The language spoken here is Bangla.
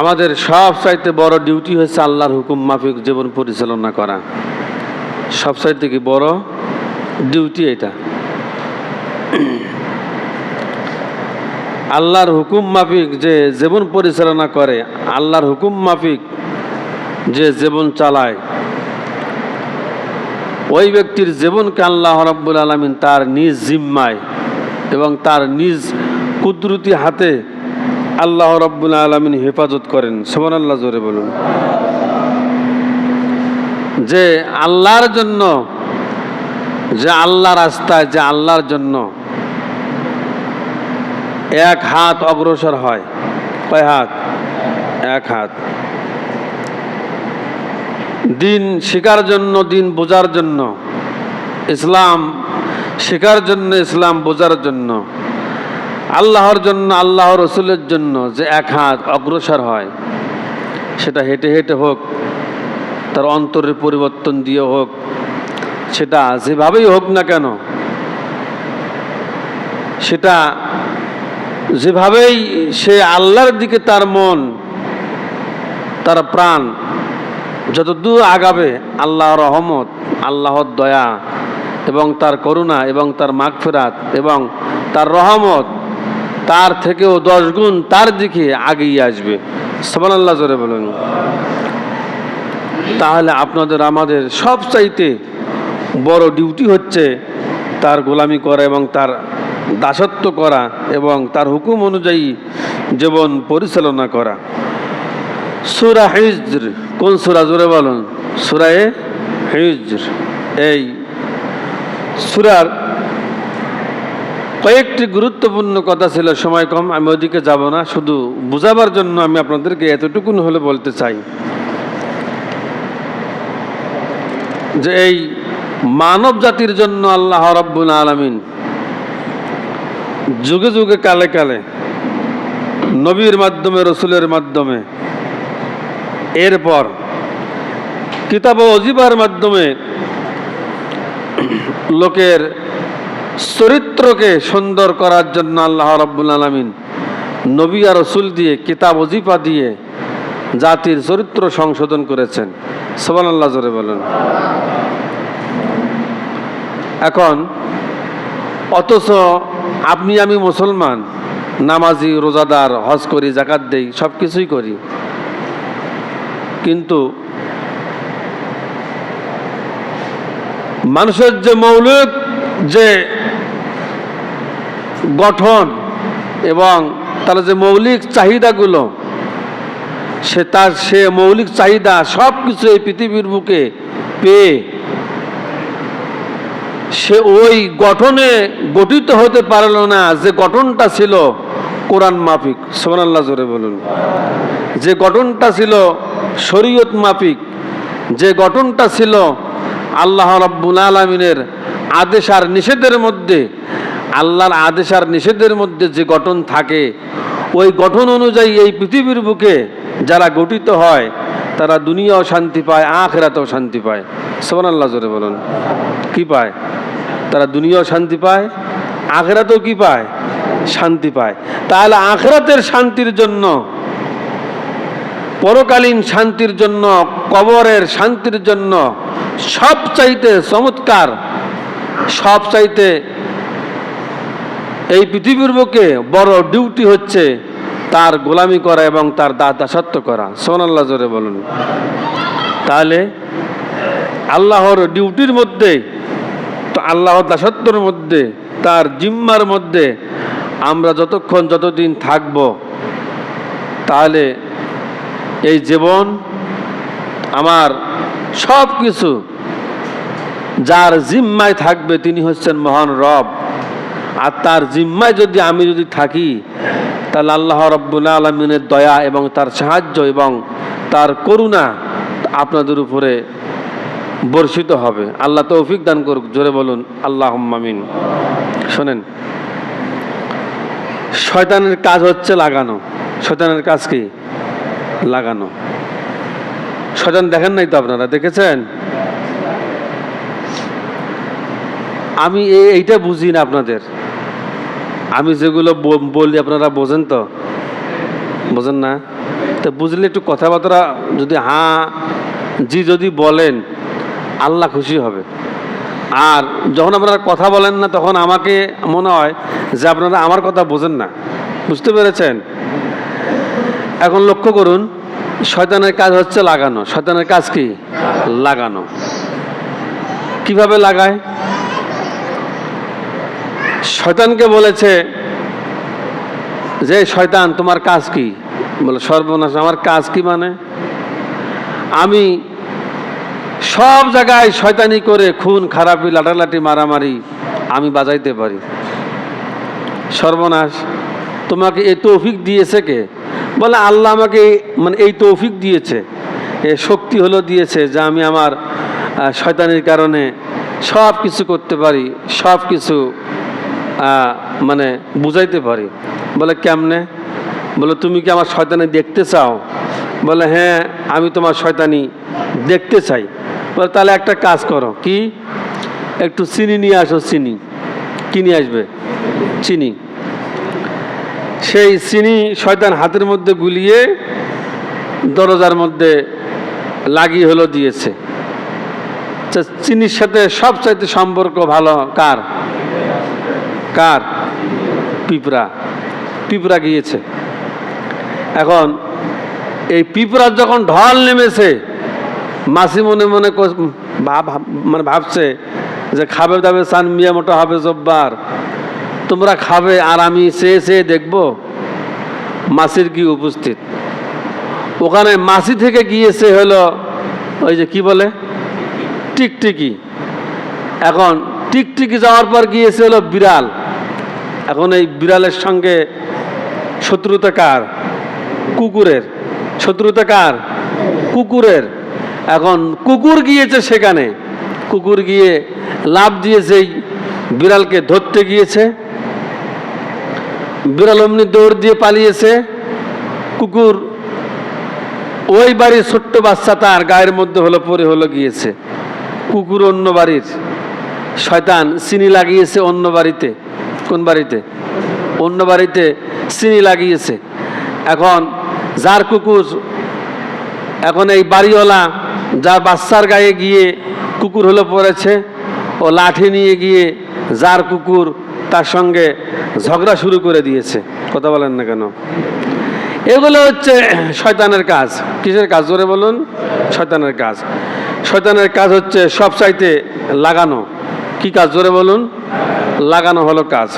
আমাদের সব চাইতে বড় ডিউটি হচ্ছে আল্লাহর হুকুম মাফিক, জীবন পরিচালনা করা। সব চাইতে কি বড় ডিউটি এটা? আল্লাহর হুকুম মাফিক যে জীবন পরিচালনা করে, আল্লাহর হুকুম মাফিক যে জীবন চালায়, ওই ব্যক্তির জীবনকে আল্লাহ রব্বুল আলমিন তার নিজ জিম্মায় এবং তার নিজ কুদরতি হাতে আল্লাহ রব্বুল আলমিন হেফাজত করেন। সোমান আল্লাহ জোরে বলুন। যে আল্লাহর জন্য, যে আল্লাহ রাস্তায়, যে আল্লাহর জন্য এক হাত অগ্রসর হয়। কয় হাত? এক হাত। দিন শেখার জন্য, দিন বোঝার জন্য, ইসলাম শেখার জন্য, ইসলাম বোঝার জন্য আল্লাহর জন্য আল্লাহ রসুলের জন্য যে এক হাত অগ্রসর হয়, সেটা হেঁটে হেঁটে হোক, তার অন্তরের পরিবর্তন দিয়ে হোক, সেটা যেভাবেই হোক না কেন, সেটা যেভাবেই সে আল্লাহর দিকে তার মন, তার প্রাণ যতদূর আগাবে, আল্লাহর রহমত, আল্লাহর দয়া এবং তার করুণা এবং তার মাগফেরাত এবং তার রহমত তার থেকেও দশ গুণ তার দিকে আগিয়ে আসবে। সবান আল্লাহ জোরে বলুন। তাহলে আপনাদের, আমাদের সব চাইতে বড় ডিউটি হচ্ছে তার গোলামি করা এবং তার দাসত্ব করা এবং তার হুকুম অনুযায়ী জীবন পরিচালনা করা। সুরা হিজর, কোন সুরা, জোরে বলুন। সুরায়ে হিজর, এই সুরার কয়েকটি গুরুত্বপূর্ণ কথা ছিল, সময় কম, আমি ওদিকে যাব না। শুধু বুঝাবার জন্য আমি আপনাদেরকে এতটুকুন হলে বলতে চাই যে এই মানব জাতির জন্য আল্লাহ রব্বুল আলমিন যুগে যুগে কালে কালে নবীর মাধ্যমে, রসুলের মাধ্যমে, এরপর কিতাব অজিবার মাধ্যমে লোকের চরিত্রকে সুন্দর করার জন্য আল্লাহ রব্বুল আলমিন নবী আর রসুল দিয়ে কিতাব অজিফা দিয়ে জাতির চরিত্র সংশোধন করেছেন। সোবান আল্লাহ জোরে বলেন। এখন, অথচ আপনি আমি মুসলমান, নামাজি, রোজাদার, হজ করি জাকাত দেই সব কিছুই করি। কিন্তু মানুষের যে মৌলিক যে গঠন এবং তার যে মৌলিক চাহিদাগুলো, সে তার সে মৌলিক চাহিদা সব কিছু এই পৃথিবীর বুকে পেয়ে সে ওই গঠনে গঠিত হতে পারল না, যে গঠনটা ছিল কোরআন মাফিক। সোমানাল্লাহ জোরে বলুন। যে গঠনটা ছিল শরীয়ত মাফিক, যে গঠনটা ছিল আল্লাহ রব্বুল আলমিনের আদেশ আর নিষেধের মধ্যে, আল্লাহর আদেশ আর নিষেধের মধ্যে যে গঠন থাকে, ওই গঠন অনুযায়ী এই পৃথিবীর বুকে যারা গঠিত হয়, তারা দুনিয়াও শান্তি পায়, আখেরাতেও শান্তি পায়। সোমান আল্লাহ জোরে বলুন। কি পায়? তারা দুনিয়াও শান্তি পায়, আখেরাতেও কি পায়? শান্তি পায়। তাহলে আখেরাতের শান্তির জন্য, পরকালীন শান্তির জন্য, কবরের শান্তির জন্য সব চাইতে চমৎকার সব চাইতে এই পৃথিবীর বুকে বড় ডিউটি হচ্ছে তার গোলামি করা এবং তার দাসত্ব করা। সোনাল্লাহ জোরে বলুন। তাহলে আল্লাহর ডিউটির মধ্যে, তো আল্লাহর দাসত্বর মধ্যে, তার জিম্মার মধ্যে আমরা যতক্ষণ যতদিন থাকব, তাহলে এই জীবন আমার সব কিছু যার জিম্মায় থাকবে তিনি হচ্ছেন মহান রব। আর তার জিম্মায় যদি আমি যদি থাকি, তাহলে আল্লাহ রব্বুল আলমিনের দয়া এবং তার সাহায্য এবং তার করুণা আপনাদের উপরে বর্ষিত হবে। আল্লাহ তৌফিক দান করুক। জোরে বলুন আল্লাহ মামিন শোনেন, শয়তানের কাজ হচ্ছে লাগানো। শয়তানের কাজ কি? লাগানো। শয়তান দেখেন নাই তো আপনারা? দেখেছেন? আমি এই এইটা বুঝি না আপনাদের। আমি যেগুলো বলি, আপনারা বোঝেন তো? বোঝেন না? তো বুঝলে একটু কথাবার্তা যদি হ্যাঁ জি যদি বলেন, আল্লাহ খুশি হবে। আর যখন আপনারা কথা বলেন না, তখন আমাকে মনে হয় যে আপনারা আমার কথা বোঝেন না। বুঝতে পেরেছেন? এখন লক্ষ্য করুন, শয়তানের কাজ হচ্ছে লাগানো। শয়তানের কাজ কি? লাগানো। কীভাবে লাগায়? শয়তানকে বলেছে যে, শয়তান, তোমার কাজ কি? বলে, সর্বনাশ, আমার কাজ কি মানে? আমি সব জায়গায় শয়তানি করে খুন, খারাপি লাটালাটি মারামারি আমি বাজাইতে পারি। সর্বনাশ, তোমাকে এই তৌফিক দিয়েছে কে? বলে, আল্লাহ আমাকে মানে এই তৌফিক দিয়েছে। এ শক্তি হলো দিয়েছে যে, আমি আমার শয়তানির কারণে সব কিছু করতে পারি সব কিছু মানে বুঝাইতে পারি। বলে, কেমনে? বলে, তুমি কি আমার শয়তানি দেখতে চাও? বলে হ্যাঁ আমি তোমার শয়তানি দেখতে চাই। বলে, তাহলে একটা কাজ করো। কি? একটু চিনি নিয়ে আসো, চিনি। কি নিয়ে আসবে? চিনি। সেই চিনি শয়তান হাতের মধ্যে গুলিয়ে দরজার মধ্যে লাগিয়ে হলো দিয়েছে। চিনির সাথে সবচাইতে সম্পর্ক ভালো কার? কার? পিঁপড়া। পিঁপড়া গিয়েছে। এখন এই পিঁপড়ার যখন ঢল নেমেছে, মাসি মনে মনে মানে ভাবছে যে খাবে দাবে সান মিয়া মোটা হবে জব্বার। তোমরা খাবে আর আমি চেয়ে চেয়ে দেখব মাসির কি উপস্থিত। ওখানে মাসি থেকে গিয়েছে হলো ওই যে কি বলে? টিকটিকি। এখন টিকটিকি যাওয়ার পর গিয়েছে হলো বিড়াল। এখন এই বিড়ালের সঙ্গে শত্রুতা কার? কুকুরের। শত্রুতা কার? কুকুরের। এখন কুকুর গিয়েছে সেখানে। কুকুর গিয়ে লাভ দিয়েছে বিড়ালকে ধরতে গিয়েছে। বিড়াল অমনি দৌড় দিয়ে পালিয়েছে। কুকুর ওই বাড়ির ছোট্ট বাচ্চা তার গায়ের মধ্যে হলো পরে হলো গিয়েছে। কুকুর অন্য বাড়ির। শয়তান চিনি লাগিয়েছে অন্য বাড়িতে। কোন বাড়িতে? অন্য বাড়িতে চিনি লাগিয়েছে। এখন যার কুকুর, এখন এই বাড়িওয়ালা যার বাচ্চার গায়ে গিয়ে কুকুর হলো পড়েছে, ও লাঠি নিয়ে গিয়ে যার কুকুর তার সঙ্গে ঝগড়া শুরু করে দিয়েছে। কথা বলেন না কেন? এগুলো হচ্ছে শয়তানের কাজ। কিসের কাজ? জোরে বলুন, শয়তানের কাজ। শয়তানের কাজ হচ্ছে সব চাইতে লাগানো। কি কাজ? জোরে বলুন। লাগানো হলো কাজ।